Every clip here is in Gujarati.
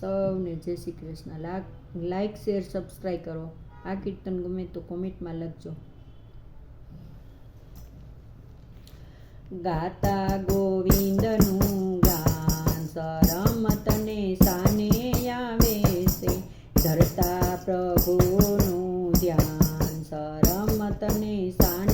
સૌને જય શ્રી કૃષ્ણ. લાક લાઈક શેર સબસ્ક્રાઈબ કરો. આ કીર્તન ગમે તો કોમેન્ટમાં લખજો. ગાતા ગોવિંદનું ગાન સરમતને સાને આવે છે. ધરતા પ્રભુનું ધ્યાન સરમતને સાને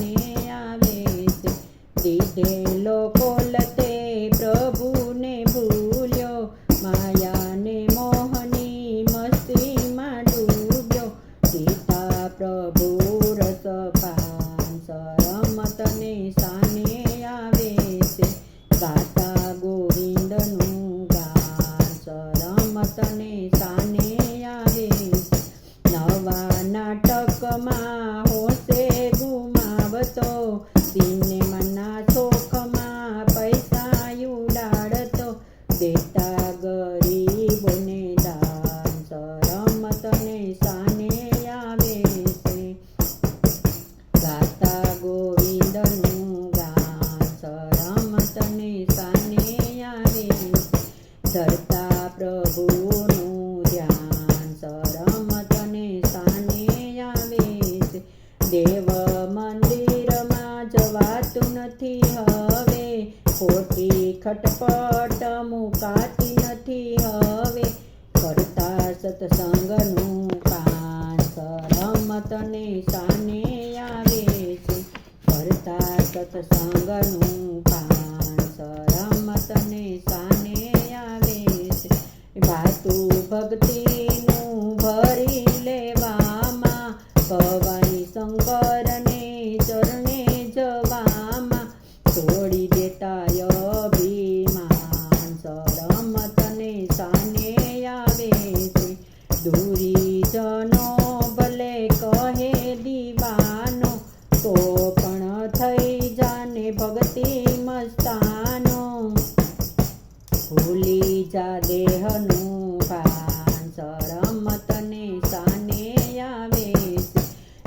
તને સાને આવે. નવા નાટકમાં હોશે ગુમાવતો. સિનેમાના શોખમાં પૈસા ઉડાડતો. દેતા ગરીબોને દાન શરમ તને સાને આવે છે. ગાતા ગોવિંદનું ગાન શરમ તને સાને આવે ધરતા મંદિરમાં નથી હવે. ખોટી ખટપટ મુકાતી નથી હવે. કરતા સત્સંગનું કાન રમતને સાને આવે છે. કરતા સત્સંગનું કાન શરમ તને સાને આવે છે. ભાતું ભક્તિનું ભરી લેવામાં કવાઈ શંકરને દુરીજનો ભલે કહે દીવાનો, તો પણ થઈ જાને ભક્તિ મસ્તાનો. ભૂલી જા દેહનું ભાન શરમ તને સાને આવે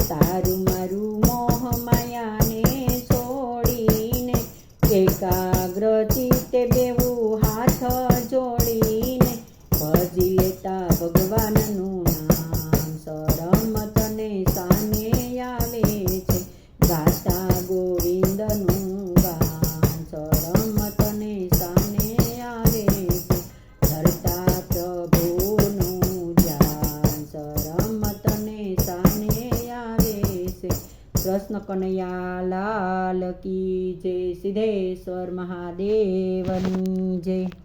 તારું મારું મોહ માયાને છોડીને, એકાગ્ર ચિત્તે બેવું હાથ જોડીને ભજી લેતા ભગવાનનું કૃષ્ણ કનૈયા લાલ કી જય સિદ્ધેશ્વર મહાદેવની જય.